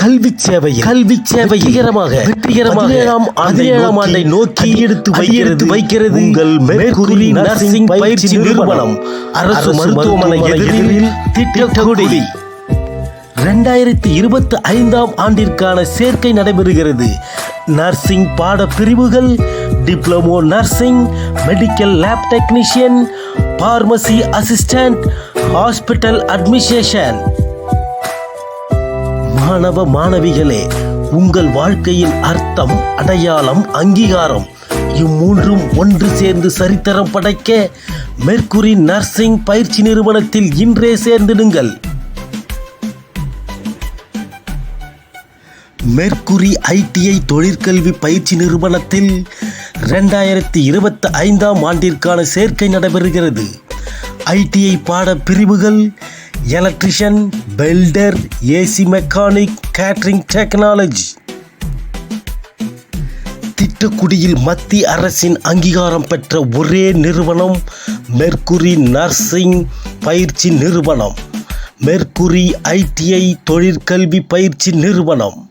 கல்வி சேவையில் கல்வி சேவை வெற்றிகரமாக வெற்றிகரமாக பதினேழாம் ஆண்டை நோக்கி எடுத்து வைக்கிறது. வைக்கிறது. உங்கள் மேற்கூறி நர்சிங் பயிற்சி நிறுவனம். அரசு மருத்துவமனை எதிரில் திட்டக்குடி. ரெண்டாயிரத்தி இருபத்தி ஐந்தாம் ஆண்டிற்கான சேர்க்கை நடைபெறுகிறது. நர்சிங் பாட பிரிவுகள் diploma nursing medical lab technician pharmacy assistant hospital administration. மாணவ மாணவிகளே உங்கள் வாழ்க்கையின் அர்த்தம் அடையாளம் அங்கீகாரம் இம்மூன்றும் ஒன்று சேர்ந்து சரித்திரம் படைக்க மெர்க்குரி நர்சிங் பயிற்சி நிறுவனத்தில் இன்றே சேர்ந்திடுங்கள். மெர்க்குரி ஐடிஐ தொழிற்கல்வி பயிற்சி நிறுவனத்தில் ரெண்டாயிரத்தி இருபத்தி ஐந்தாம் ஆண்டிற்கான சேர்க்கை நடைபெறுகிறது. ஐடிஐ பாட பிரிவுகள் electrician welder AC mechanic catering technology திட்டக்குடியில் மத்திய அரசின் அங்கீகாரம் பெற்ற ஒரே நிறுவனம் மெர்குரி நர்சிங் பயிற்சி நிறுவனம். மெர்குரி ஐடிஐ தொழிற்கல்வி பயிற்சி நிறுவனம்.